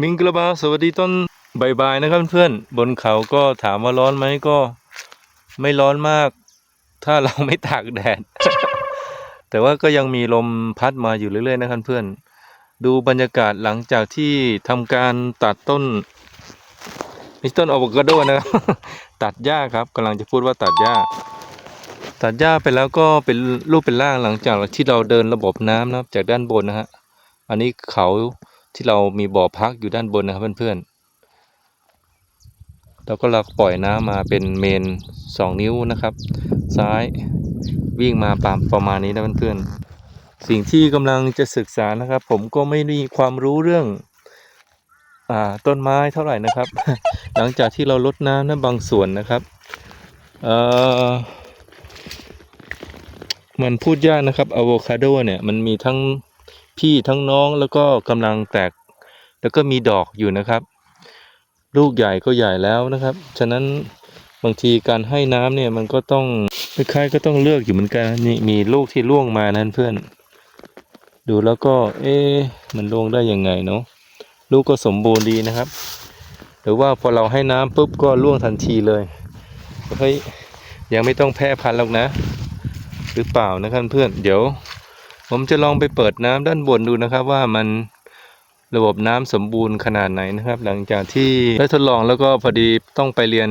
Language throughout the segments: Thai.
มิงกระบาสวัสดีต้นบายๆนะครับเพื่อนบนเขาก็ถามว่าร้อนไหมก็ ไม่ร้อนมาก ถ้าเราไม่ตากแดด แต่ว่าก็ยังมีลมพัดมาอยู่เรื่อยๆนะครับเพื่อน ดูบรรยากาศหลังจากที่ทำการตัดต้นนี่ต้นอะโวคาโดนะครับตัดหญ้าครับกำลังจะพูดว่าตัดหญ้า ตัดหญ้าไปแล้วก็เป็นรูปเป็นร่างหลังจากที่เราเดินระบบน้ำนะครับจากด้านบนนะฮะอันนี้เขา ที่เรามีบ่อพักอยู่ด้านบนนะครับเพื่อนๆแล้วก็เราปล่อยน้ำมาเป็นเมนสองนิ้วนะครับ ซ้ายวิ่งมาปามประมาณนี้นะเพื่อนๆสิ่งที่กำลังจะศึกษานะครับ ผมก็ไม่มีความรู้เรื่องอ่าต้นไม้เท่าไหร่นะครับ หลังจากที่เราลดน้ำนะบางส่วนนะครับเอ่อมันพูดยากนะครับอะโวคาโดเนี่ยมันมีทั้ง พี่ทั้งน้องแล้วก็กำลังแตก แล้วก็มีดอกอยู่นะครับ ลูกใหญ่ก็ใหญ่แล้วนะครับ ฉะนั้นบางทีการให้น้ำเนี่ยมันก็ต้องคล้ายๆก็ต้องเลือกอยู่เหมือนกันนี่มีลูกที่ร่วงมานั้นเพื่อน ดูแล้วก็ เอ๊ะมันร่วงได้ยังไงเนาะลูกก็สมบูรณ์ดีนะครับ หรือว่าพอเราให้น้ำปุ๊บก็ร่วงทันทีเลยเฮ้ยยังไม่ต้องแพร่พันธุ์หรอกนะ หรือเปล่านะครับเพื่อนเดี๋ยว ผมจะลองไปเปิดน้ำด้านบนดูนะครับ ว่ามันระบบน้ำสมบูรณ์ขนาดไหนนะครับ หลังจากที่ได้ทดลองแล้วก็พอดีต้องไปเรียน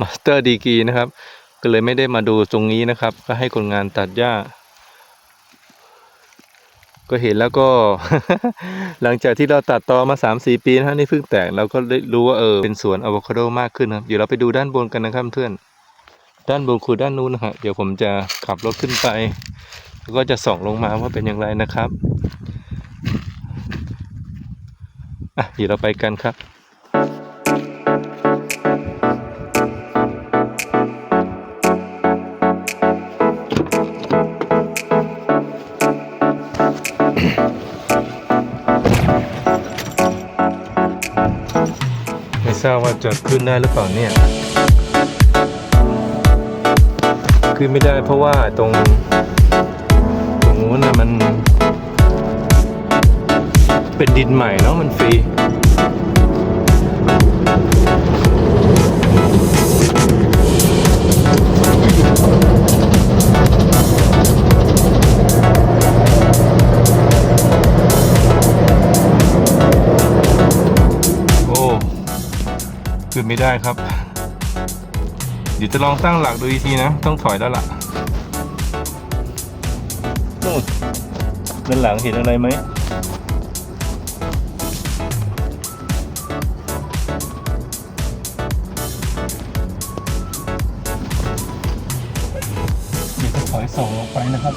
มาสเตอร์ดีกีนะครับ ก็เลยไม่ได้มาดูตรงนี้นะครับ ก็ให้คนงานตัดหญ้า ก็เห็นแล้วก็ หลังจากที่เราตัดตอมา3าสี่ปีนะฮะนี่เพิ่งแตกเราก็ได้รู้ว่าเออเป็นสวนอะโวคาโดมากขึ้นครับเดี๋ยวเราไปดูด้านบนกันนะครับเพื่อนด้านบนคือด้านนู้นนะฮะเดี๋ยวผมจะขับรถขึ้นไป แล้วก็จะส่องลงมาว่าเป็นอย่างไรนะครับอะเดี๋ยวเราไปกันครับไม่ทราบว่าจะขึ้นได้หรือเปล่าเนี่ย ขึ้นไม่ได้เพราะว่าตรงตรง นู้นนะมัน เป็นดินใหม่เนาะมันฟรีโอ้ขึ้นไม่ได้ครับ เดี๋ยวจะลองตั้งหลักดูอีกทีนะ ต้องถอยแล้วล่ะ นู่นด้านหลังเห็นอะไรไหมเดี๋ยวจะถอยส่งลงไปนะครับ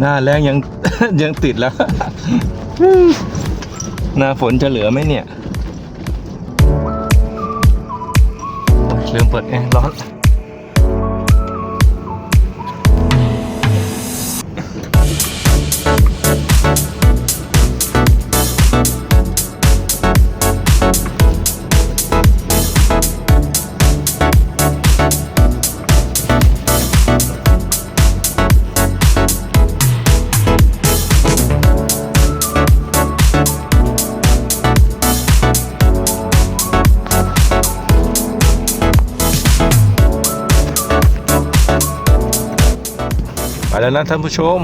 หน้าแรงยัง ยังติดแล้ว หน้าฝนจะเหลือไหมเนี่ยโอ๊ยลืมเปิดแอร์ร้อน ไปแล้วนะท่านผู้ชม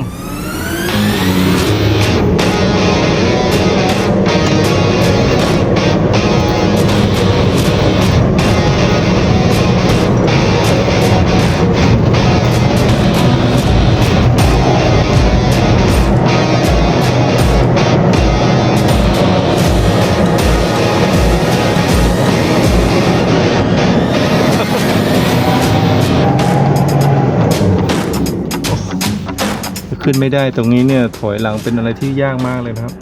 ขึ้นไม่ได้ตรงนี้เนี่ยถอยหลังเป็นอะไรที่ยากมากเลยนะครับ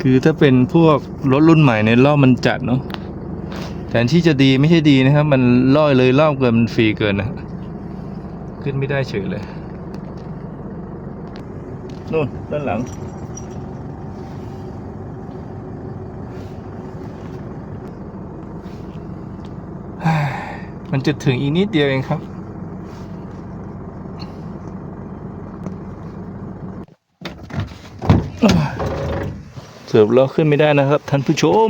คือถ้าเป็นพวกรถรุ่นใหม่ในยรอบมันจัดเนาะแทนที่จะดีไม่ใช่ดีนะครับ มันล่อยเลยรอบเกินมันฟรีเกินนะขึ้นไม่ได้เฉยเลยนู่นด้านหลัง มันจะถึงอีกนิดเดียวเองครับ เสือบแล้วขึ้นไม่ได้นะครับ ท่านผู้ชม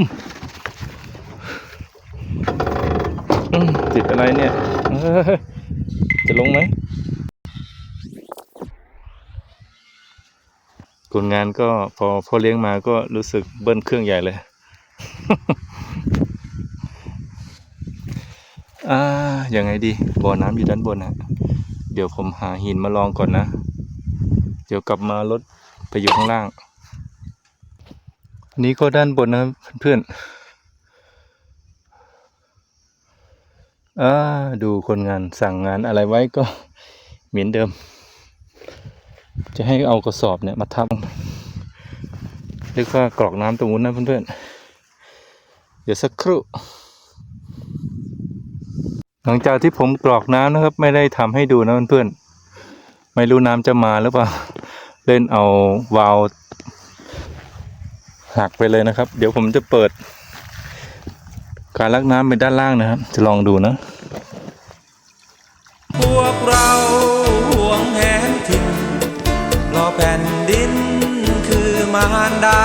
ติดอะไรเนี่ย จะลงไหมคนงานก็พอพอเลี้ยงมาก็รู้สึกเบิ้ลเครื่องใหญ่เลยอ่ายังไงดีบ่อน้ำอยู่ด้านบนนะเดี๋ยวผมหาหินมาลองก่อนนะ เดี๋ยวกลับมารถไปอยู่ข้างล่าง อันนี้ก็ด้านบนนะครับเพื่อนๆอ่าดูคนงานสั่งงานอะไรไว้ก็เหมือนเดิม จะให้เอากระสอบเนี่ยมาทับเรียกว่ากรอกน้ำตรงนู้นนะเพื่อนๆ เดี๋ยวสักครู่ หลังจากที่ผมกรอกน้ำนะครับ ไม่ได้ทำให้ดูนะเพื่อนๆ ไม่รู้น้ำจะมาหรือเปล่า เล่นเอาวาล์ว หักไปเลยนะครับ เดี๋ยวผมจะเปิด การลักน้ำไปด้านล่างนะครับ จะลองดูนะพวกเราห่วงแหนถิ่นรอแผ่นดินคือมารดา